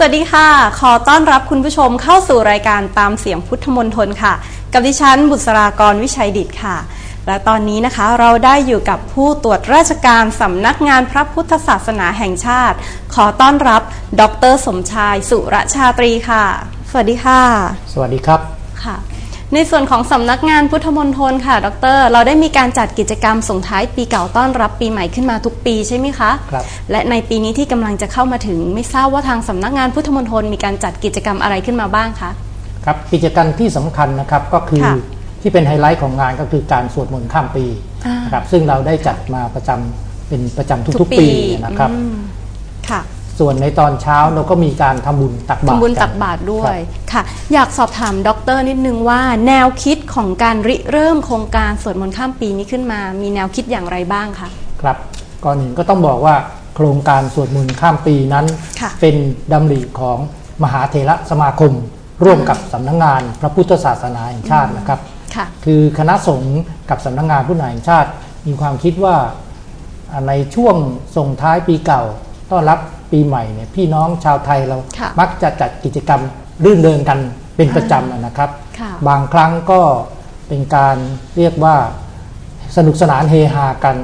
สวัสดีค่ะ ขอต้อนรับคุณผู้ชมเข้าสู่รายการตามเสียงพุทธมนตรค่ะ กับดิฉันบุษรากรวิชัยดิตค่ะ และตอนนี้นะคะเราได้อยู่กับผู้ตรวจราชการสำนักงานพระพุทธศาสนาแห่งชาติ ขอต้อนรับ ดรสมชายสุรชาตรีค่ะ สวัสดีค่ะ สวัสดีครับค่ะ ในส่วนของสำนักงานพุทธมณฑลค่ะ ดร เราได้มีการจัดกิจกรรมส่งท้ายปีเก่าต้อนรับปีใหม่ขึ้นมาทุกปีใช่ไหมคะครับและในปีนี้ที่กำลังจะเข้ามาถึง ไม่ทราบว่าทางสำนักงานพุทธมณฑลมีการจัดกิจกรรมอะไรขึ้นมาบ้างคะครับกิจกรรมที่สำคัญนะครับก็คือค่ะที่เป็นไฮไลท์ของงานก็คือการสวดมนต์ข้ามปีอ่านนะครับซึ่งเราได้จัดมาประจำเป็นประจำทุกๆ ปีนะครับอืมค่ะ ส่วนในตอนเช้าเราก็มีการทำบุญตักบาตรทำบุญน ตักบาตรด้วคยรับค่ะ อยากสอบถามดรนิดนึงว่า แนวคิดของการริเริ่มโครงการสวดมนต์ข้ามปีนี้ขึ้นมา มีแนวคิดอย่างไรบ้างคะ ครับก่อนอื่นก็ต้องบอกว่าโครงการสวดมนต์ข้ามปีนั้น ค่ะเป็นดำริของมหาเถระสมาคม ร่วมกับสำนักงานพระพุทธศาสนาแห่งชาตินะครับ ค่ะ คือคณะสงฆ์กับสำนักงานพุทธแห่งชาติ มีความคิดว่าอ่าในช่วงส่งท้ายปีเก่า ต้อนรับ ปีใหม่เนี่ยพี่น้องชาวไทยเราค่ะมักจะจัดกิจกรรมรื่นเริงกันเป็นประจำอะนะครับค่ะบางครั้งก็เป็นการเรียกว่าสนุกสนานเฮฮากัน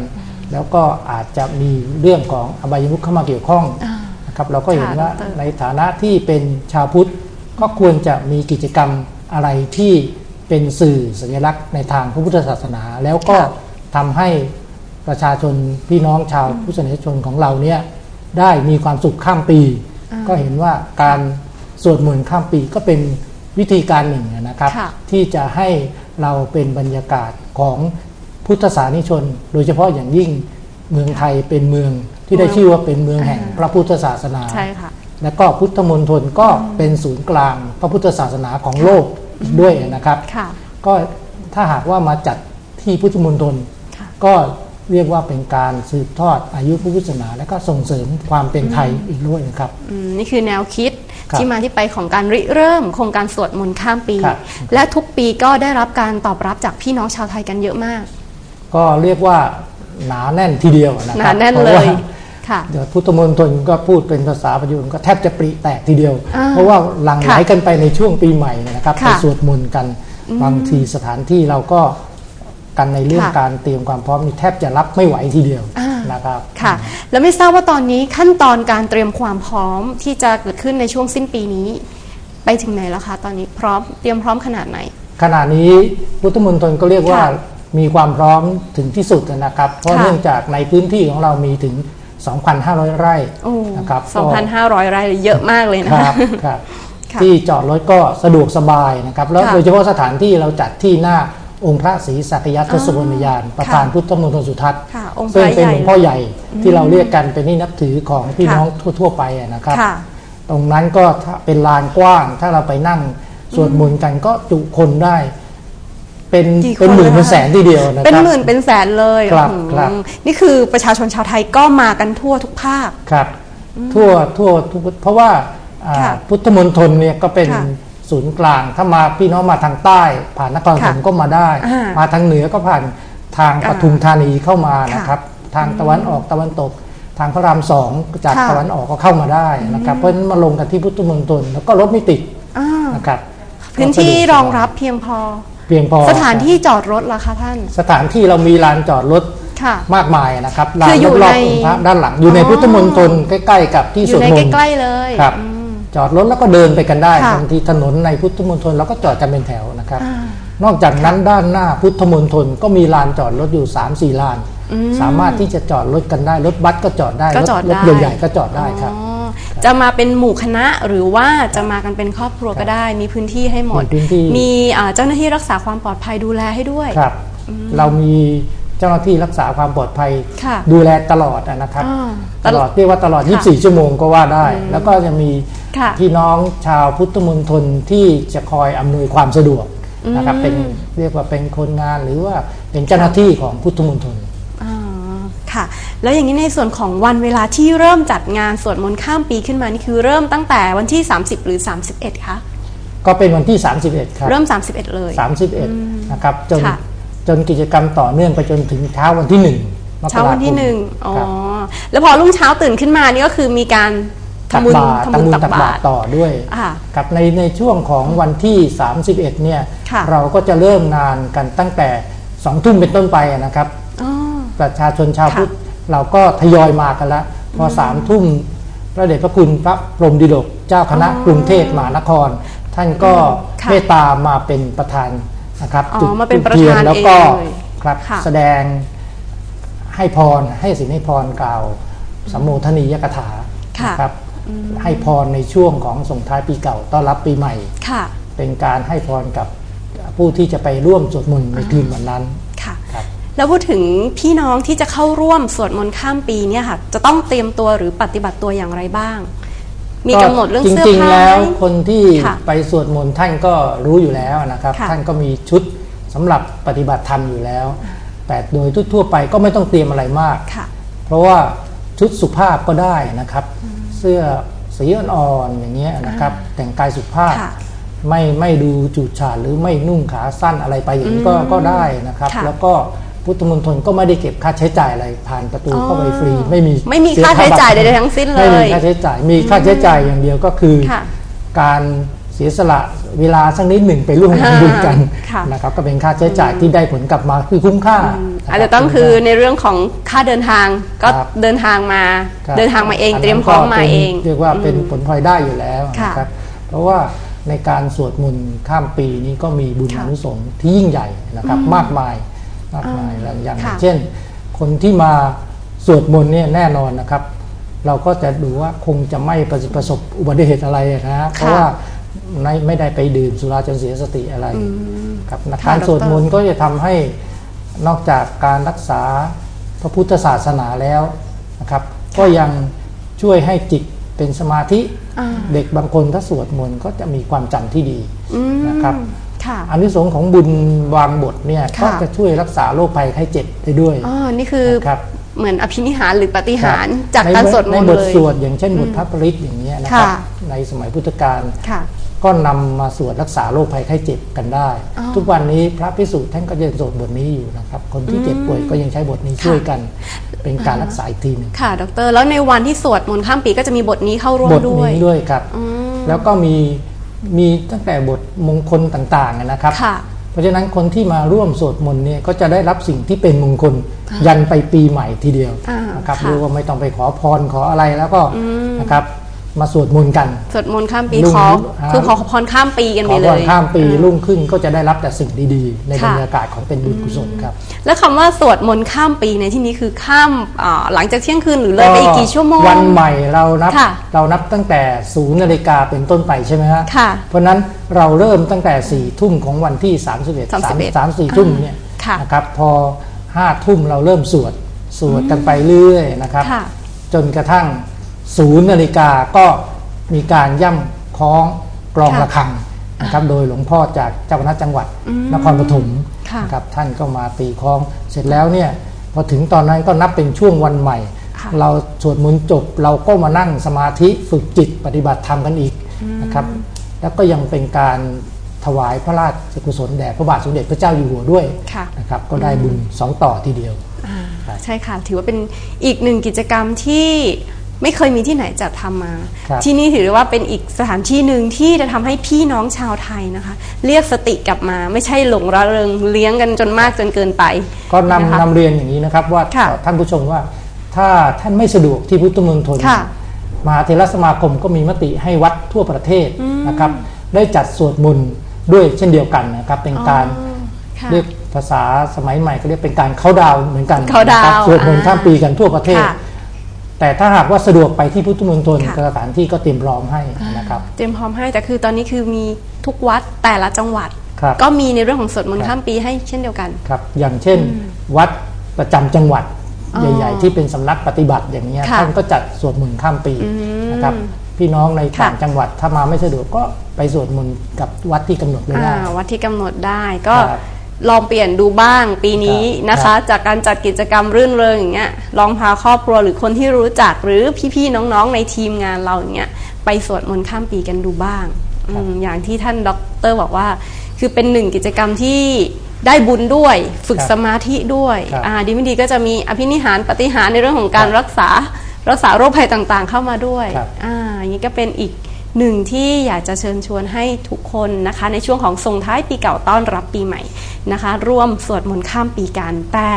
แล้วก็อาจจะมีเรื่องของอบายมุขเข้ามาเกี่ยวข้องอ่านะครับเราก็เห็นค่ะว่าดรในฐานะที่เป็นชาวพุทธก็ควรจะมีกิจกรรมอะไรที่เป็นสื่อสัญลักษณ์ในทางพระพุทธศาสนา แล้วก็ค่ะทำให้ประชาชนพี่น้องชาวพุทธศาสนิกชนของเราเนี่ย ได้มีความสุขข้ามปีอ่าก็เห็นว่าการสวดมนต์ข้ามปีก็เป็นวิธีการหนึ่งนะครับค่ะที่จะให้เราเป็นบรรยากาศของพุทธศาสนิกชน โดยเฉพาะอย่างยิ่งเมืองไทยเป็นเมืองที่ได้ชื่อว่าเป็นเมืองแห่งพระพุทธศาสนาใช่ค่ะและก็พุทธมณฑลก็เป็นศูนย์กลางพระพุทธศาสนาของโลกอีกด้วยนะครับค่ะก็ถ้าหากว่ามาจัดที่พุทธมณฑลค่ะก็ เรียกว่าเป็นการสืบทอดอายุพระพุทธศาสนา และก็ส่งเสริมความเป็นไทยอีกด้วยนะครับอืมนี่คือแนวคิดครับที่มาที่ไปของการริเริ่ม โครงการสวดมนต์ข้ามปีครับและทุกปีก็ได้รับการตอบรับจากพี่น้องชาวไทยกันเยอะมาก ก็เรียกว่าหนาแน่นทีเดียวนะหครันาบแน่นพเลราะยว่าค่ะเดี๋ยวพุทธมณฑลก็พูดเป็นภาษาปัจจุบันก็แทบจะปริแตกทีเดียวอ่าเพราะว่าหลั่งไหลค่ะกันไปในช่วงปีใหม่นะครับค่ะไปสวดมนต์กันบางทีสถานที่เราก็ กันในเรื่องค่ะการเตรียมความพร้อมนี่แทบจะรับไม่ไหวทีเดียวอ่านนะครับค่ะ แล้วไม่ทราบว่าตอนนี้ขั้นตอนการเตรียมความพร้อมที่จะเกิดขึ้นในช่วงสิ้นปีนี้ ไปถึงไหนแล้วคะตอนนี้พร้อมเตรียมพร้อมขนาดไหน ขณะนี้พุทธมณฑลก็เรียกว่าค่ะมีความพร้อมถึงที่สุดนะครับ เพราะค่ะเนื่องจากในพื้นที่ของเรามีถึง 2,500 ไร่โอ้นะครับก็2,500 ไร่เยอะมากเลยนะคคะรับครับค่ะที่จอดรถก็สะดวกสบายนะครับ แล้วค่ะโดยเฉพาะสถานที่เราจัดที่หน้า องค์พระศรีสักยทศวรรณยานประธานค่ะพุทธมณฑลสุทัศน์ค่ะองค์พซึ่งระเป็นใหญ่หลวงพ่อใหญ่ที่เราเรียกกันเป็นที่นับถือของพี่ค่ะน้องทั่ว ๆ ไปอะนะครับค่ะตรงนั้นก็ถ้าเป็นลานกว้าง ถ้าเราไปนั่งสวดมนต์กันก็จุคนได้เป็นกี่คนเป็นหมื่นนะคะเป็นแสนทีเดียวนะครับเป็นหมื่นเป็นแสนเลยครับอืมครับนี่คือประชาชนชาวไทยก็มากันทั่วทุกภาคครับ ทั่วทั่วทุกเพราะว่าอ่าค่ะพุทธมณฑลเนี่ยก็เป็นค่ะ ศูนย์กลาง ถ้ามาพี่น้องมาทางใต้ ผ่านนครปฐมค่ะก็มาได้อ่ามาทางเหนือก็ผ่านทางอ่าปทุมธานีเข้ามาค่ะนะครับ ทางตะวันออกตะวันตก ทางพระรามสองจากค่ะตะวันออกก็เข้ามาได้นะครับเพราะฉะนั้นมาลงกันที่พุทธมณฑลแล้วก็รถไม่ติดอ่านะครับพื้นที่ก็สะดวกรองรับเพียงพอ เพียงพอ สถานที่จอดรถล่ะคะท่าน สถานที่เรามีลานจอดรถค่ะมากมายนะครับลาคืนออยู่รอบในๆองค์พระด้านหลัง อยู่ในอ๋อพุทธมณฑลใกล้ ๆ กับที่อสวยู่ดในมนต์ใกล้ๆเลยครับอืม จอดรถแล้วก็เดินไปกันได้ค่ะบางทีถนนในพุทธมณฑลเราก็จอดกันเป็นแถวนะครับอ่านอกจากนั้นด้านหน้าพุทธมณฑลก็มีลานจอดรถอยู่3ามสี่ลานอืมสามารถที่จะจอดรถกันได้รถบัสก็จอดได้ก็รถจอดรถได้ใหญ่ๆก็จอดได้ครับอ๋อจะมาเป็นหมู่คณะหรือว่าจะมากันเป็นครอบครัวก็ได้ มีพื้นที่ให้หมด มีพื้นที่มีอ่าเจ้าหน้าที่รักษาความปลอดภัยดูแลให้ด้วยครับ เรามีเจ้าหน้าที่รักษาความปลอดภัยค่ะดูแลตลอดอะนะครับอ่าตลอดเรียกว่าตลอดค่ะ24 ชั่วโมงก็ว่าได้ แล้วก็จะมีค่ะ พี่น้องชาวพุทธมณฑลที่จะคอยอำนวยความสะดวกนะครับอืมเป็นเรียกว่าเป็นคนงานหรือว่าเป็นเจ้าหน้าที่ของพุทธมณฑลอ่าค่ะ แล้วอย่างนี้ในส่วนของวันเวลาที่เริ่มจัดงานสวดมนต์ข้ามปีขึ้นมานี่คือเริ่มตั้งแต่วันที่ 30 หรือ 31คะก็เป็นวันที่ 31 ครับ เริ่ม 31 เลย 31 นะครับจนค่ะจนกิจกรรมต่อเนื่องไปจนถึงเช้าวันที่1มกราคมเช้าวันที่หนึ่งอ๋อครับแล้วพอรุ่งเช้าตื่นขึ้นมานี่ก็คือมีการท ตักทำบุญบาตรทำบุญทำบุญตัตักกบาบาตตรรต่อด้วยค่ะครับในในช่วงของวันที่ 31 เนี่ยค่ะเราก็จะเริ่มงานกันตั้งแต่2ทุ่มเป็นต้นไปนะครับอ๋อประชาชนชาวค่ะพุทธเราก็ทยอยมากันแล้วพอสามทุ่มพระเดชพระคุณพระพรหมดิลกเจ้าคณะกรุงเทพมหานคร ท่านก็ค่ะเมตตามาเป็นประธานนะครับอ๋อจุดมาเป็นประธานทียแล้วก็เองเลยครับค่ะแสดงให้พรให้สินให้พรกล่าวสัมโมทนียกถาค่ะนะครับ ให้พรในช่วงของส่งท้ายปีเก่าต้อนรับปีใหม่ค่ะเป็นการให้พรกับผู้ที่จะไปร่วมสวดมนต์ในคืนวันนั้นค่ะครับแล้วพูดถึงพี่น้องที่จะเข้าร่วมสวดมนต์ข้ามปีเนี่ยค่ะจะต้องเตรียมตัวหรือปฏิบัติตัวอย่างไรบ้าง มีกำหนดเรื่องเสื้อจริงผ้าๆแล้วไหมคนที่ค่ะไปสวดมนต์ท่านก็รู้อยู่แล้วนะครับค่ะท่านก็มีชุดสำหรับปฏิบัติธรรมอยู่แล้ว แต่โดยทั่วๆไปก็ไม่ต้องเตรียมอะไรมากค่ะเพราะว่าชุดสุภาพก็ได้นะครับเสื้อสีอ่อนๆอย่างเงี้ยนะครับ แต่งกายสุภาพค่ะไม่ไม่ดูจูดฉาดหรือไม่นุ่งขาสั้นอะไรไปอย่างนี้ก็ก็ได้นะครับค่ะแล้วก็พุทธมณฑลก็ไม่ได้เก็บค่าใช้จ่ายอะไรผ่านประตูเข้าไปฟรี ไม่มีไม่มีเสียค่าใช้จ่ายบัตรใดๆทั้งสิ้นเลไม่มียค่าใช้จ่ายมีค่าใช้จ่ายอย่างเดียวก็คือค่ะการ เสียสละเวลาสักนิดหนึ่งไปร่วมงานบุญกันค่ะ นะครับก็เป็นค่าใช้จ่ายที่ได้ผลกลับมาคือคุ้มค่าอาจจะต้องคือในเรื่องของค่าเดินทางก็ครับ เดินทางมา ครับเดินทางมาเองนนั้นเตรียมพร้อมมาก็ป็นเองเรียกว่าเป็นผลพลอยได้อยู่แล้วค่ะนะครับเพราะว่าในการสวดมนต์ข้ามปีนี้ก็มีบุญค่ะอานุสงส์ที่ยิ่งใหญ่นะครับมากมายมากมายอย่างค่ะ เช่น คนที่มาสวดมนต์เนี่ยแน่นอนนะครับ เราก็จะดูว่าคงจะไม่ประสบประสบอุบัติเหตุอะไรนะฮะเพราะว่า ไม่ไม่ได้ไปดื่มสุราจนเสียสติอะไรครับนะค่ะการดรสวดมนต์ก็จะทำให้นอกจากการรักษาพระพุทธศาสนาแล้วนะครับ ก็ยังช่วยให้จิตเป็นสมาธิอ่าเด็กบางคนถ้าสวดมนต์ก็จะมีความจำที่ดีอืมนะครับค่ะอันที่สงส์ของบุญวางบทเนี่ยค่ะก็จะช่วยรักษาโรคภัยไข้เจ็บได้ด้วยอ๋อนี่คือนะครับเหมือนอภินิหารหรือปาฏิหารย์คบจากการในสวดมในนต์บทเลยสวดอย่างเช่นบทพระปริตอย่างเงี้ยนะครับค่ะในสมัยพุทธกาลค่ะ ก็นำมาสวดรักษาโรคภัยไข้เจ็บกันได้อ๋อทุกวันนี้พระพิสุท่านก็ยังสวดบทนี้อยู่นะครับ คนที่เจ็บป่วยก็ยังใช้บทนี้ช่วยกัน เป็นการรักษาอีกทีหนึ่งค่ะ ดร แล้วในวันที่สวดมนต์ข้ามปีก็จะมีบทนี้เข้าร่วมบทด้วยนี้ด้วยครับอืมแล้วก็มีมีตั้งแต่บทมงคลต่างๆนะครับค่ะเพราะฉะนั้นคนที่มาร่วมสวดมนต์เนี่ยก็จะได้รับสิ่งที่เป็นมงคลยันไปปีใหม่ทีเดียวอ่านะครับค่ะเรียกว่าไม่ต้องไปขอพรขออะไรแล้วก็นะครับ มาสวดมนต์กัน สวดมนต์ข้ามปีลุงขออ่าคือขอพรข้ามปีกันขไปอเลพรยข้ามปีรุ่งขึ้นก็จะได้รับแต่สิ่งดีๆ ในบรค่ะรยากาศของเป็นบุญกุศลครับ แล้วคำว่าสวดมนต์ข้ามปีในที่นี้คือข้ามอ่าหลังจากเที่ยงคืนหรือเลยไปอีกกี่ชั่วโมงวันใหม่เรานับค่ะเรานับตั้งแต่ศูนย์นาฬิกาเป็นต้นไปใช่ไหมฮะค่ะเพราะฉะนั้นเราเริ่มตั้งแต่4ี่ทุ่มของวันที่31 31 3 3 4ทุ่มเนี่ยค่ะนะครับพอ5ทุ่มเราเริ่มสวดสวดกันไปเรื่อยๆนะครับค่ะจนกระทั่ง ศูนย์นาฬิกาก็มีการย่ำคล้องกลองค่ะระฆังนะครับโดยหลวงพ่อจากเจ้าคณะจังหวัดนครปฐมค่ะนะครับท่านก็มาตีคล้องเสร็จแล้วเนี่ยพอถึงตอนนั้นก็นับเป็นช่วงวันใหม่ค่ะเราสวดมนต์จบเราก็มานั่งสมาธิฝึกจิตปฏิบัติธรรมกันอีกนะครับแล้วก็ยังเป็นการถวายพระราชกุศลแด่พระบาทสมเด็จพระเจ้าอยู่หัวด้วยค่ะนะครับก็ได้บุญสองต่อทีเดียวครับใช่ค่ะ ถือว่าเป็นอีกหนึ่งกิจกรรมที่ ไม่เคยมีที่ไหนจัดทำมา ครับ ที่นี่ถือว่าเป็นอีกสถานที่หนึ่งที่จะทำให้พี่น้องชาวไทยนะคะ เรียกสติกลับมาไม่ใช่หลงระเริงเลี้ยงกันจนมากจนเกินไป ก็นำนะคะนำเรียนอย่างนี้นะครับว่าค่ะท่านผู้ชมว่าถ้าท่านไม่สะดวกที่พุทธเมืองทนค่ะมหาเทรสมาคมก็มีมติให้วัดทั่วประเทศนะครับ ได้จัดสวดมนต์ด้วยเช่นเดียวกันนะครับ เป็นการอ๋อค่ะ เรียกภาษาสมัยใหม่ก็เรียกเป็นการเข้าดาวน์เหมือนกันเข้าดาวน์นะครับสวดมนต์อ่าข้ามปีกันทั่วประเทศ ค่ะ แต่ถ้าหากว่าสะดวกไปที่พุทธเมืองทนค่ะสถานที่ก็เตรียมพร้อมให้นะครับ เตรียมพร้อมให้แต่คือตอนนี้คือมีทุกวัดแต่ละจังหวัดครับก็มีในเรื่องของสวดมนต์ครับข้ามปีให้เช่นเดียวกันครับ อย่างเช่น วัดประจำจังหวัดอ๋อใหญ่ ๆ ที่เป็นสำนักปฏิบัติอย่างนี้ยค่ะท่านก็จัดสวดมนต์ข้ามปีอืมนะครับพี่น้องในค่ะต่างจังหวัดถ้ามาไม่สะดวกก็ไปสวดมนต์กับวัดที่กำหนดไว้ได้อ่าวัดที่กำหนดได้ก็ครับ ลองเปลี่ยนดูบ้างปีนี้ครับนะคะจากการจัดกิจกรรมรื่นเริงอย่างเงี้ยลองพาครอบครัวหรือคนที่รู้จักหรือพี่ๆน้องๆในทีมงานเราอย่างเงี้ยไปสวดมนต์ข้ามปีกันดูบ้างอืมอย่างที่ท่านด็อกเตอร์บอกว่า คือเป็นหนึ่งกิจกรรมที่ได้บุญด้วย ฝึกครับสมาธิด้วยครับอ่าดีไม่ดีก็จะมีอภินิหารปฏิหารในเรื่องของการครับรักษารักษาโรคภัยต่างๆ เข้ามาด้วยครับ อ่าอย่างนี้ก็เป็นอีก หนึ่งที่อยากจะเชิญชวนให้ทุกคนนะคะ ในช่วงของส่งท้ายปีเก่าต้อนรับปีใหม่นะคะ ร่วมสวดมนต์ข้ามปีกัน แต่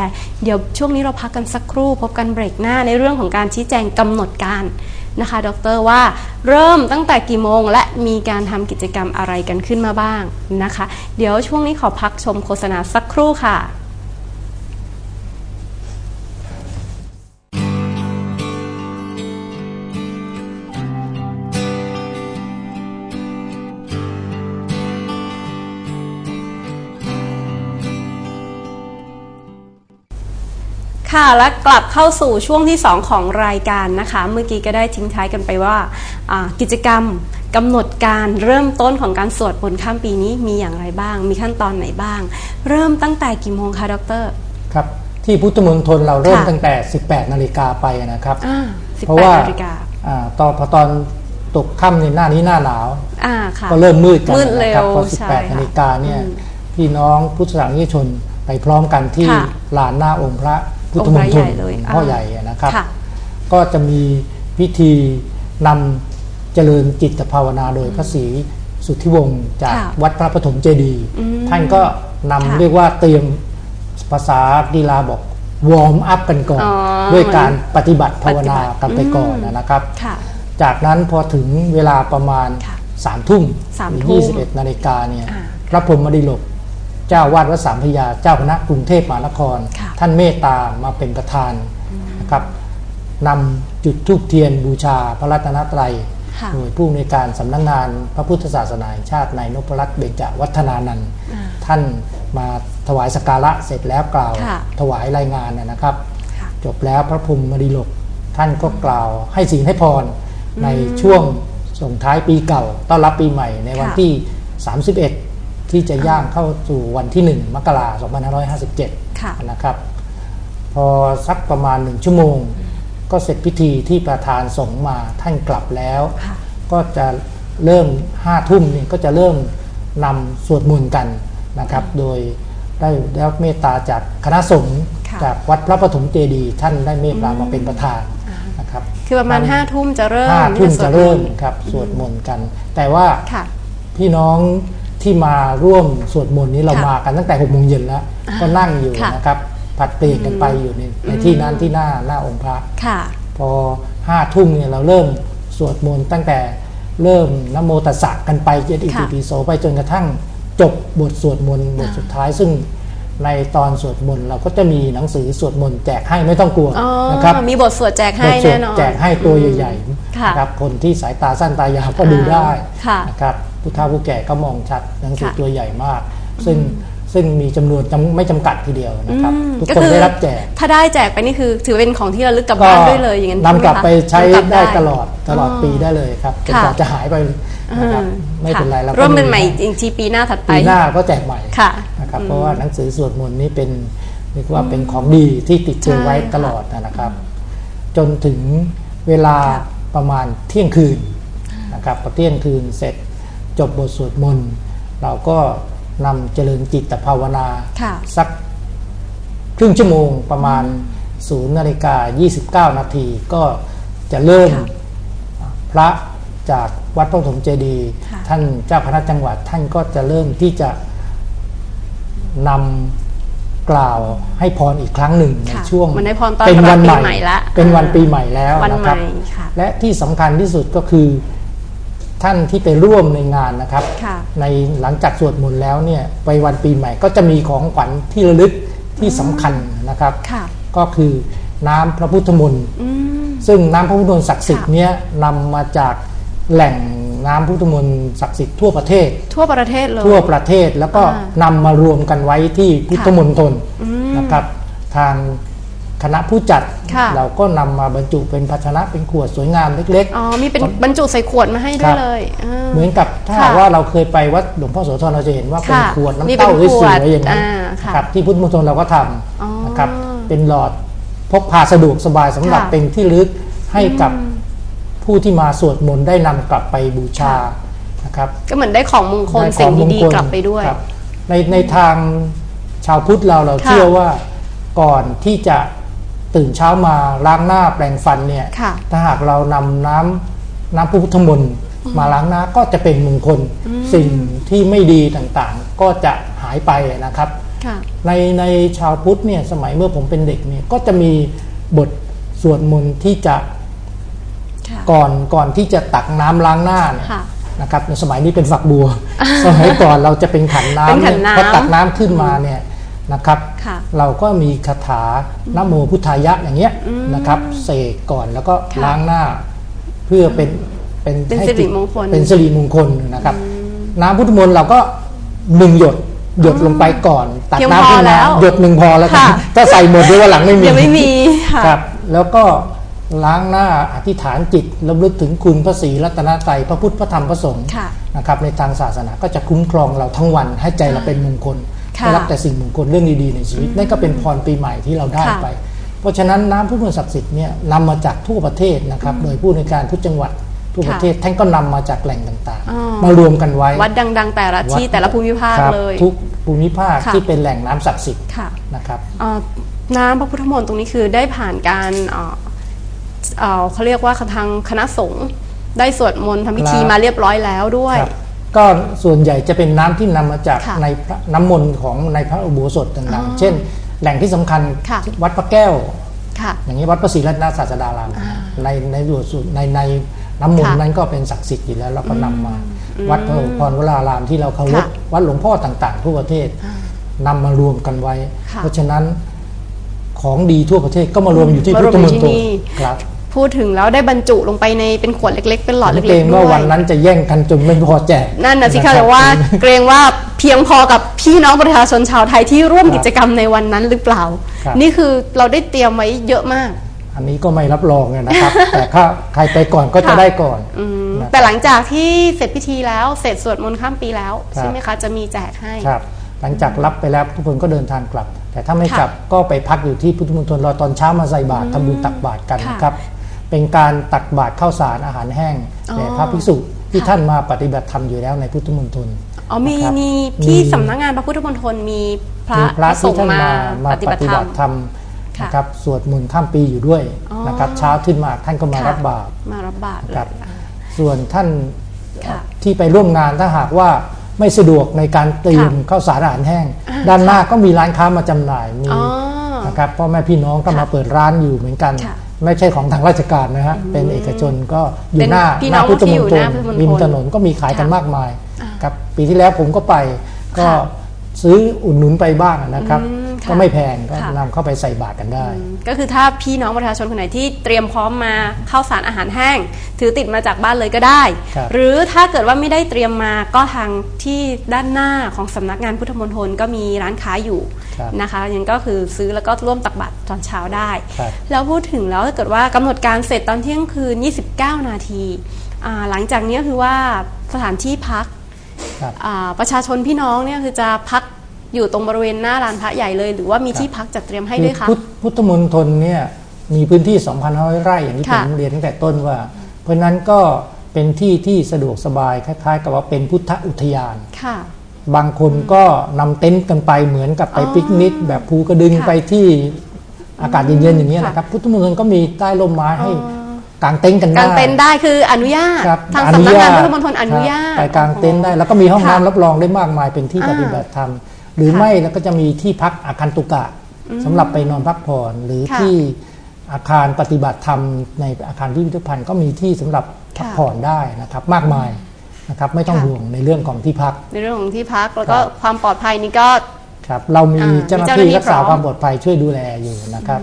เดี๋ยวช่วงนี้เราพักกันสักครู่พบกันเบรกหน้าในเรื่องของการชี้แจงกำหนดการนะคะดรว่าเริ่มตั้งแต่กี่โมงและมีการทำกิจกรรมอะไรกันขึ้นมาบ้างนะคะ เดี๋ยวช่วงนี้ขอพักชมโฆษณาสักครู่ค่ะ ค่ะและกลับเข้าสู่ช่วงที่ 2 ของรายการนะคะ เมื่อกี้ก็ได้ทิ้งท้ายกันไปว่าอ่ากิจกรรมกำหนดการเริ่มต้นของการสวดบนต์ข้ามปีนี้มีอย่างไรบ้าง มีขั้นตอนไหนบ้าง เริ่มตั้งแต่กี่โมงคะดรครับที่พุทธมณฑลเราเริ่มค่ะตั้งแต่ 18 นาฬิกาไปนะครับอ่าเพราะว่า18นาฬิกาอ่าตอนพอตอนตกค่ำในหน้านี้หน้าหนาวอ่าค่ะก็เริ่มมืดกันมืดเร็นะครับวพอใช่18ค่ะนาฬิกาเนี่ยอืมพี่น้องพุทธศาสนิกชนไปพร้อมกันที่ค่ะลานหน้าองค์พระ พุทธมณฑองค์พระใหญ่ลเลยพ่ออ่าใหญ่นะครับค่ะก็จะมีพิธีนำเจริญจิตภาวนาโดยพระศรีสุทธิวงศ์จากค่ะวัดพระปฐมเจดีย์อืมท่านก็นำค่ะเรียกว่าเตรียมภาษาดีลาบอกวอร์มอัพกันก่อนอ๋อด้วยการปฏิบัติภาวนาปฏิบัติกันไปก่อนอืมนะครับค่ะจากนั้นพอถึงเวลาประมาณค่ะสามทุ่มสามหรือทุ่ม21นาฬิกาเนี่ยอ่าพระพรหมดิลก เจ้าวาดวัดสามพระยาเจ้าคณะกรุงเทพมหานครค่ะท่านเมตตามาเป็นประธานนะครับนำจุดทูบเทียนบูชาพระรัตนตรัยค่ะโดยผู้ในวยการสำนักงานพระพุทธศาสนาแห่งชาติในายนพรัตน์เบญจวัฒนานันท์อ่าท่านมาถวายสกการะเสร็จแล้วกล่าวค่ะถวายรายงานนะนะครับค่ะจบแล้วพระพรหมดิลกท่านก็กล่าวให้ศีลให้พรในช่วงส่งท้ายปีเก่าต้อนรับปีใหม่ในวันค่ะที่ 31 ที่จะย่างเข้าสู่วันที่ 1 มกราคม2557ค่ะนะครับ พอสักประมาณหนึ่งชั่วโมง ก็เสร็จพิธีที่ประธานสงฆ์มาท่านกลับแล้วค่ะก็จะเริ่มห้าทุ่มนี่ก็จะเริ่มนำสวดมนต์กันนะครับ โดยได้ได้รับเมตตาจากคณะสงฆ์ค่ะจากวัดพระปฐมเจดีย์ท่านได้เมตตามาเป็นประธานนะครับ คือประมาณห้าทุ่มจะเริ่มห้าทุ่มที่จะสวดเริ่มนต์ครับสวดมนต์กัน แต่ว่าค่ะพี่น้อง ที่มาร่วมสวดมนต์นี้เราค่ะมากันตั้งแต่หกโมงเย็นแล้ว ก็นั่งอยู่ค่ะ นะครับผัดเปลี่ยนกันไปอยู่ในในที่นั้นที่หน้าหน้าองค์พระ ค่ะ พอห้าทุ่มเนี่ยเราเริ่มสวดมนต์ตั้งแต่เริ่มนะโมตัสสะกันไปเจติค่ะ ปิโสไปจนกระทั่งจบบทสวดมนต์บทสุดท้าย ซึ่งในตอนสวดมนต์เราก็จะมีหนังสือสวดมนต์แจกให้ไม่ต้องกลัวอ๋อ นะครับมีบทสวดแจกให้บทสวแน่ดนอน แจกให้ตัวใหญ่ค่ะๆนะครับคนที่สายตาสั้นตายาวก็ดูได้ค่ะ นะครับ ผู้เฒ่าผู้แก่ก็มองชัดหนังสือค่ะตัวใหญ่มาก ซึ่งซึ่งมีจำนวนจำไม่จำกัดทีเดียวนะครับอืมทุกก็คนคือได้รับแจก ถ้าได้แจกไปนี่คือถือเป็นของที่ระลึกกลับก็บ้านด้วยเลยอย่างนั้นนำกลับช่หมคะไปใช้นำกลับได้ตลอดตลอดปีได้เลยครับจนค่ะกว่าจะหายไปนะครับอืไม่เป็นไรค่ะเราก็ร่วมเป็นใหม่อีกทีปีหน้าถัดไปปีหน้าก็แจกใหม่ค่ะนะครับเพราะว่าหนังสือสวดมนต์นี้เป็นเรียกว่าเป็นของดีที่ติดตัวไว้ใช่ค่ะตลอดนะครับ จนถึงเวลาค่ะประมาณเที่ยงคืนนะครับพอเที่ยงคืนเสร็จ จบบทสวดมนต์เราก็นำเจริญจิตภาวนาค่ะสักครึ่งชั่วโมงประมาณ0นาฬิกา29 นาทีก็จะเริ่มค่ะพระจากวัดพระปฐมเจดีย์ค่ะท่านเจ้าคณะจังหวัดท่านก็จะเริ่มที่จะนำกล่าวให้พรอีกครั้งหนึ่งในค่ะช่วงเหมือนให้พรต้อนเป็นรับวันใหม่ปีใหม่ละเป็นวันอ่าปีใหม่แล้ววันนะครับใหม่ค่ะและที่สำคัญที่สุดก็คือ ท่านที่ไปร่วมในงานนะครับค่ะในหลังจากสวดมนต์แล้วเนี่ยไปวันปีใหม่ก็จะมีของขวัญที่ระลึกที่สำคัญนะครับค่ะก็คือน้ำพระพุทธมนต์อืมซึ่งน้ำพระพุทธมนต์ศักดิ์สิทธิ์ค่ะเนี้ยนำมาจากแหล่งน้ำพุทธมนต์ศักดิ์สิทธิ์ทั่วประเทศ ทั่วประเทศเลย ทั่วประเทศแล้วก็อ่นำมารวมกันไว้ที่พุทธมณฑลอืมนะครับ ทาง คณะผู้จัด ค่ะ เราก็นำมาบรรจุเป็นภาชนะเป็นขวดสวยงามเล็ก อ๋อ มีเป็นบรรจุใส่ขวดมาให้ด้วครัยบ เลยอ่า ๆ เหมือนกับถ้าค่ะว่าเราเคยไปวัดหลวงพ่อโสธรเราจะเห็นว่าเป็นค่ะขวดน้ำนี่เป็นเต้าสขววดยๆอย่างนั้นอ่าค่ะนะครับที่พุทธมณฑลเราก็ทอ๋อำนะครับเป็นหลอดพกพาสะดวกสบายสำหรับค่ะ เป็นที่ระลึกให้กับผู้ที่มาสวดมนต์ได้นำกลับไปบูชาค่ะนะครับ ก็เหมือนได้ของมงคลได้ขสิ่องงมงดีคลๆกลับไปด้วย ครับในในทางชาวพุทธเราเราค่ะเชื่อว่าก่อนที่จะเตตื่นเช้ามาล้างหน้าแปรงฟันเนี่ย ค่ะ ถ้าหากเรานำน้ำน้ำพระพุทธมนต์มาล้างหน้าก็จะเป็นมงคล สิ่งที่ไม่ดีต่างๆ ก็จะหายไปนะครับ ค่ะ ในในชาวพุทธเนี่ยสมัยเมื่อผมเป็นเด็กเนี่ยก็จะมีบทสวดมนต์ที่จะค่ะ ก่อนก่อนที่จะตักน้ำล้างหน้าเนี่ยค่ะ นะครับในสมัยนี้เป็นฝักบัว สมัยก่อนเราจะเป็นขันน้ำเป็นขัเนี่ยนน้ำ พอตักน้ำขึ้นมาเนี่ย นะครับค่ะเราก็มีคาถานะโมพุทธายะอย่างเงี้ยนะครับเสกก่อนแล้วก็ค่ะล้างหน้า เพื่อเป็นเป็นเป็นให้สิริมงคลเป็นสิริมงคลนะครับ น้ำพุทธมนต์เราก็หนึ่งหยดหยดลงไปก่อนตักเพียงน้ำขึ้นพอแล้มาวหยดหนึ่งพอแล้วกันค่ะถ้าใส่หมดเดี๋ยววันหลังไม่มียังไม่มีค่ะครับ แล้วก็ล้างหน้าอธิษฐานจิตระลึกถึงคุณพระศรีรัตนตรัยพระพุทธพระธรรมพระสงฆ์ค่ะนะครับในทางศาสนาก็จะคุ้มครองเราทั้งวันให้ใจเราเป็นมงคลค่ะ ได้รับแต่สิ่งมงคลเรื่องดีๆในชีวิตนั่นก็เป็นพรปีใหม่ที่เราได้ค่ะไป เพราะฉะนั้นน้ำพุทธมนต์ศักดิ์สิทธิ์เนี่ยนำมาจากทั่วประเทศนะครับโดยผู้ในวยการทุกจังหวัดทั่วประเทศท่านก็นำมาจากแหล่งต่างอ๋อๆมารวมกันไว้วัดดัง ๆ แต่ละที่วัดแต่ละภูมิภาคครับเลยทุกภูมิภาคค่ะที่เป็นแหล่งน้ำศักดิ์สิทธิ์ค่ะนะครับเอ่อน้ำพระพุทธมนต์ตรงนี้คือได้ผ่านการเอ่อเอ่อเขาเรียกว่าทางคณะสงฆ์ได้สวดมนต์ทำพิธีครับมาเรียบร้อยแล้วด้วยครับ ก็ส่วนใหญ่จะเป็นน้ำที่นำมาจากค่ะในพระน้ำมนต์ของในพระอุโบสถต่างๆ เช่น แหล่งที่สำคัญค่ะวัดพระแก้วค่ะอย่างนี้วัดพระศรีรัตนศาสดารามในในหลวงสุดในในน้ำมนต์ค่ะนั้นก็เป็นศักดิ์สิทธิ์อยู่แล้วเราก็นำมา วัดพระพรวรารามที่เราเคารพค่ะวัดหลวงพ่อต่างๆ ทั่วประเทศนำมารวมกันไว้ค่ะเพราะฉะนั้นของดีทั่วประเทศก็มารวมอยู่ที่มาพุรทวมธอยู่มณฑที่ลนี่ครับ พูดถึงแล้วได้บรรจุลงไปในเป็นขวดเล็ก ๆ เป็นหลอดผมเล็เกรกงๆด้ว่าวยวันนั้นจะแย่งกันจนไม่พอแจกนั่นนะสิรัคะบแต่ว่าเกรงว่าเพียงพอกับพี่น้องประชาชนชาวไทยที่ร่วมครับกิจกรรมในวันนั้นหรือเปล่าครับนี่คือเราได้เตรียมไว้เยอะมาก อันนี้ก็ไม่รับรองเลยนะครับ แต่ถ้าใครไปก่อนก็จะค่ะ ได้ก่อน อืมนะครับ แต่หลังจากที่เสร็จพิธีแล้ว เสร็จสวดมนต์ข้ามปีแล้วครับใช่ไหมคะ จะมีแจกให้ ครับ หลังจากรับไปแล้วทุกคนก็เดินทางกลับ แต่ถ้าไม่ค่ะกลับก็ไปพักอยู่ที่พุทธมณฑลรอตอนเช้ามาใส่บาตรทำบุญตักบาตรกันค่ะ นะครับ เป็นการตักบาตรข้าวสารอาหารแห้งอ๋อแด่พระภิกษุที่ค่ะท่านมาปฏิบัติธรรมอยู่แล้วในพุทธมณฑลอ๋อมีนะครับมีมีที่สำนักงานพระพุทธมณฑลมีพระมีพระสที่งฆ์ท่านมามามาปฏิปบัติฏิธรรบัมติธรรมค่ะนะครับสวดมนต์ข้ามปีอยู่ด้วยอ๋อนะครับเช้าขึ้นมาท่านก็มาค่ะรับบาตรมารับบาตรเลครับยอ่าส่วนท่านค่ะที่ไปร่วมงานถ้าหากว่าไม่สะดวกในการเตรียมข้าวสารอาหารแห้ง ด้านหน้าก็มีร้านค้ามาจำหน่ายมีอ๋อนะครับพ่อแม่พี่น้องก็ค่ะมาเปิดร้านอยู่เหมือนกันค่ะ ไม่ใช่ของทางราชการนะฮะ เป็นเอกชนก็อเป็ยู่นหน้าพี่หน้น้าองพุทธที่มอยู่ณฑหลน้าพุทธมณฑลริมถนนก็มีขายกันค่ะมากมายอ่าครับปีที่แล้วผมก็ไปก็ค่ะซื้ออุดหนุนไปบ้างนะครับอืมค่ะ ก็ไม่แพงก็ค่ะ นำเข้าไปใส่บาตรกันได้ก็คือถ้าพี่น้องประชาชนคนไหนที่เตรียมพร้อมมาข้าวสารอาหารแห้ง ถือติดมาจากบ้านเลยก็ได้ ครับ หรือถ้าเกิดว่าไม่ได้เตรียมมาก็ทางที่ด้านหน้าของสำนักงานพุทธมณฑลก็มีร้านค้าอยู่ครับ นะคะยังก็คือซื้อแล้วก็ร่วมตักบาตรตอนเช้าได้ ครับ แล้วพูดถึงแล้วถ้าเกิดว่ากำหนดการเสร็จตอนเที่ยงคืน 29 นาทีอ่าหลังจากนี้ก็คือว่าสถานที่พักครับ อ่าประชาชนพี่น้องเนี่ยคือจะพัก อยู่ตรงบริเวณหน้าลานพระใหญ่เลย หรือว่ามีที่พักจัดเตรียมให้ด้วยคะพุทธพุทธมณฑลเนี่ยมีพื้นที่ 2,500 ไร่อย่างที่ผค่ะมเรียนตั้งแต่ต้นว่า เพราะฉะนั้นก็เป็นที่ที่สะดวกสบายคล้ายๆ กับว่าเป็นพุทธอุทยานค่ะบางคนก็นำเต็นท์กันไปเหมือนกับไปอ๋อปิกนิก แบบภูกระดึงค่ะไปที่อากาศเย็นๆอย่างนี้ยค่ะนะครับ พุทธมณฑลก็มีใต้ร่มไม้ให้กางเต็นท์กันได้การเต็นท์ได้คืออนุญาตครับทางสำนักงานพุทธมณฑลอนุญาตครับไปกางเต็นท์ได้แล้วก็มีห้องค่ะน้ำรับรองได้มากมายเป็นที่อ่าปฏิบัติธรรม หรือค่ะไม่แล้วก็จะมีที่พักอาคารตุกะสำหรับไปนอนพักผ่อนหรือค่ะที่อาคารปฏิบัติธรรมในอาคารพิพิธภัณฑ์ก็มีที่สำหรับพักค่ะผ่อนได้นะครับ มากมายนะครับไม่ต้องค่ะห่วงในเรื่องของที่พัก ในเรื่องของที่พักแล้วก็ครับความปลอดภัยนี่ก็ครับเรามีอ่าเจ้าหน้ามีเจ้าหน้าที่ที่รักษาพร้อมความปลอดภัยช่วยดูแลอยู่นะครับ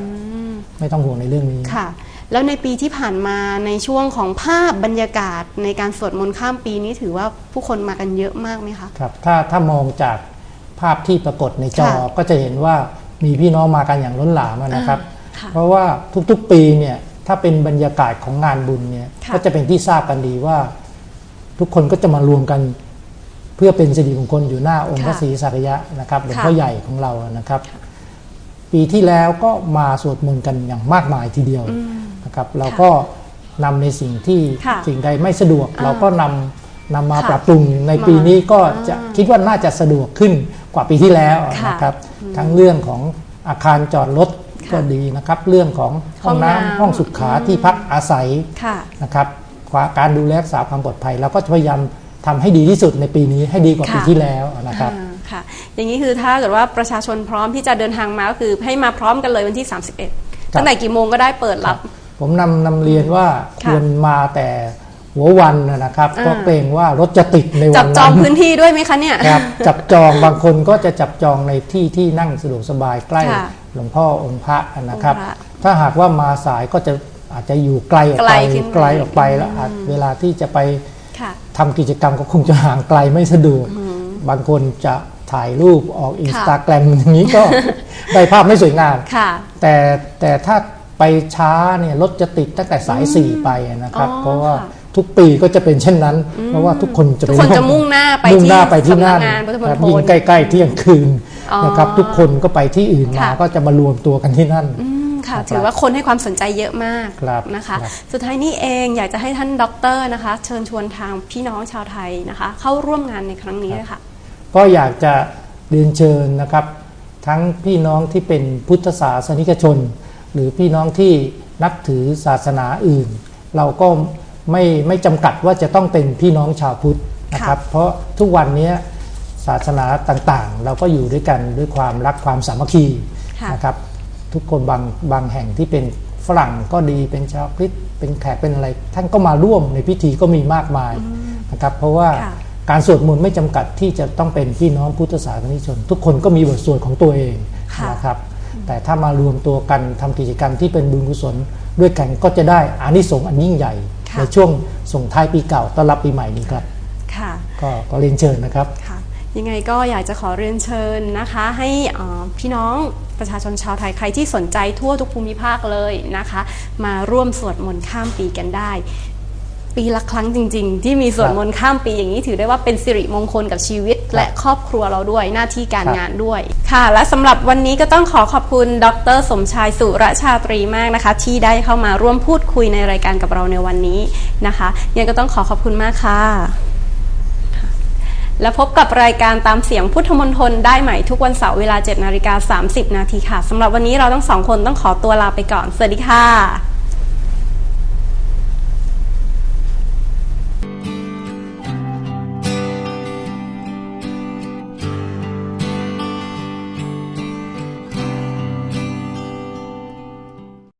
ไม่ต้องห่วงในเรื่องนี้ค่ะ แล้วในปีที่ผ่านมาในช่วงของภาพบรรยากาศในการสวดมนต์ข้ามปีนี้ถือว่าผู้คนมากันเยอะมากไหมคะครับถ้าถ้ามองจากภาพที่ปรากฏในจอค่ะก็จะเห็นว่ามีพี่น้องมากันอย่างล้นหลามอะนะครับค่ะเพราะว่าทุกๆปีเนี่ยถ้าเป็นบรรยากาศของงานบุญเนี่ยค่ะ ก็จะเป็นที่ทราบกันดีว่า ทุกคนก็จะมารวมกัน เพื่อเป็นสิริมงคลอยู่หน้าองค์พระศรีสักยะนะครับหลวงพ่อใหญ่ของเรานะครับ ปีที่แล้วก็มาสวดมนต์กันอย่างมากมายทีเดียวนะครับ เราก็นำในสิ่งที่ค่ะสิ่งใดไม่สะดวก อ่าเราก็นำนำมาค่ะปรับปรุงในมาปีนี้ก็จะอ่าคิดว่าน่าจะสะดวกขึ้น กว่าปีที่แล้วค่ะนะครับ ทั้งเรื่องของอาคารจอดรถค่ะก็ดีนะครับ เรื่องของห้องห้องน้ำน้ำห้องสุขาที่พักอาศัยค่ะนะครับการดูแลรักษาความปลอดภัยเราก็จะพยายามทำให้ดีที่สุดในปีนี้ให้ดีกว่าค่ะ ปีที่แล้วนะครับ อ่าค่ะ อย่างนี้คือถ้าเกิดว่าประชาชนพร้อมที่จะเดินทางมาก็คือให้มาพร้อมกันเลยวันที่ 31 ตั้งแต่กี่โมงก็ได้เปิดรับ ผมนำนำเรียนว่าค่ะควรมาแต่ หัววันนะครับอ่าเพราะเกรงว่ารถจะติดในวัจันบนั้นจองพื้นที่ด้วยไหมคะเนี่ยครับจับจองบางคนก็จะจับจองในที่ที่นั่งสะดวกสบายใกล้ค่ะหลวงพ่อองค์พระนะครับองค์พระถ้าหากว่ามาสายก็จะอาจจะอยู่ไกลออกไกไปลขึ้นไปไกลออกไปแล้วอาจเวลาที่จะไปค่ะทำกิจกรรมก็คงจะห่างไกลไม่สะดวก บางคนจะถ่ายรูปออกอินสตาแกรมอย่างนี้ก็ได้ภาพไม่สวยงามค่ะแต่แต่ถ้าไปช้าเนี่ยรถจะติดตั้งแต่สายสี่ไปนะครับอ๋อเพราะว่าค่ะ ทุกปีก็จะเป็นเช่นนั้น เพราะว่าทุกคนจะไปทุกคนร่วจะมุ่งหน้าไปมุ่งหน้าที่ไปที่นั่นสำนักงานพุทธมณฑลครับยิ่งใกล้ๆเที่ยงคืนอ๋อนะครับทุกคนก็ไปที่อื่นมาค่ะก็จะมารวมตัวกันที่นั่นอืมค่ะครับถือว่าคนให้ความสนใจเยอะมากครับนะคะครับสุดท้ายนี้เองอยากจะให้ท่านด็อกเตอร์นะคะ เชิญชวนทางพี่น้องชาวไทยนะคะ เข้าร่วมงานในครั้งนี้เลยค่ะ ก็อยากจะเรียนเชิญนะครับ ทั้งพี่น้องที่เป็นพุทธศาสนิกชน หรือพี่น้องที่นับถือศาสนาอื่น เราก็ ไม่ไม่จำกัดว่าจะต้องเป็นพี่น้องชาวพุทธนะครับ เพราะทุกวันนี้ศาสนาต่างๆ เราก็อยู่ด้วยกันด้วยความรักความสามัคคีค่ะนะครับทุกคนบางบางแห่งที่เป็นฝรั่งก็ดีเป็นชาวคริสต์เป็นแขกเป็นอะไร ท่านก็มาร่วมในพิธีก็มีมากมายนะครับ เพราะว่าค่ะการสวดมนต์ไม่จำกัดที่จะต้องเป็นพี่น้องพุทธศาสนิกชน ทุกคนก็มีบทสวดของตัวเองค่ะนะครับ แต่ถ้ามารวมตัวกันทำกิจกรรมที่เป็นบุญกุศลด้วยกันก็จะได้อานิสงส์อันยิ่งใหญ่ค่ะ ในช่วงส่งท้ายปีเก่าต้อนรับปีใหม่นี้ครับค่ะก็ก็เรียนเชิญนะครับค่ะยังไงก็อยากจะขอเรียนเชิญนะคะ ให้เอ่อพี่น้องประชาชนชาวไทยใครที่สนใจทั่วทุกภูมิภาคเลยนะคะ มาร่วมสวดมนต์ข้ามปีกันได้ ปีละครั้งจริง ๆ ที่มีสวดมนต์ข้ามปีอย่างนี้ถือได้ว่าเป็นสิริมงคลกับชีวิต และครอบครัวเราด้วยหน้าที่การครับงานด้วยค่ะ และสำหรับวันนี้ก็ต้องขอขอบคุณดร สมชายสุรชาตรีมากนะคะ ที่ได้เข้ามาร่วมพูดคุยในรายการกับเราในวันนี้นะคะยังก็ต้องขอขอบคุณมากค่ะ และพบกับรายการตามเสียงพุทธมนตรได้ใหม่ทุกวันเสาร์เวลา7นาฬิกา30 นาทีค่ะสำหรับวันนี้เราทั้งสองคนต้องขอตัวลาไปก่อน สวัสดีค่ะ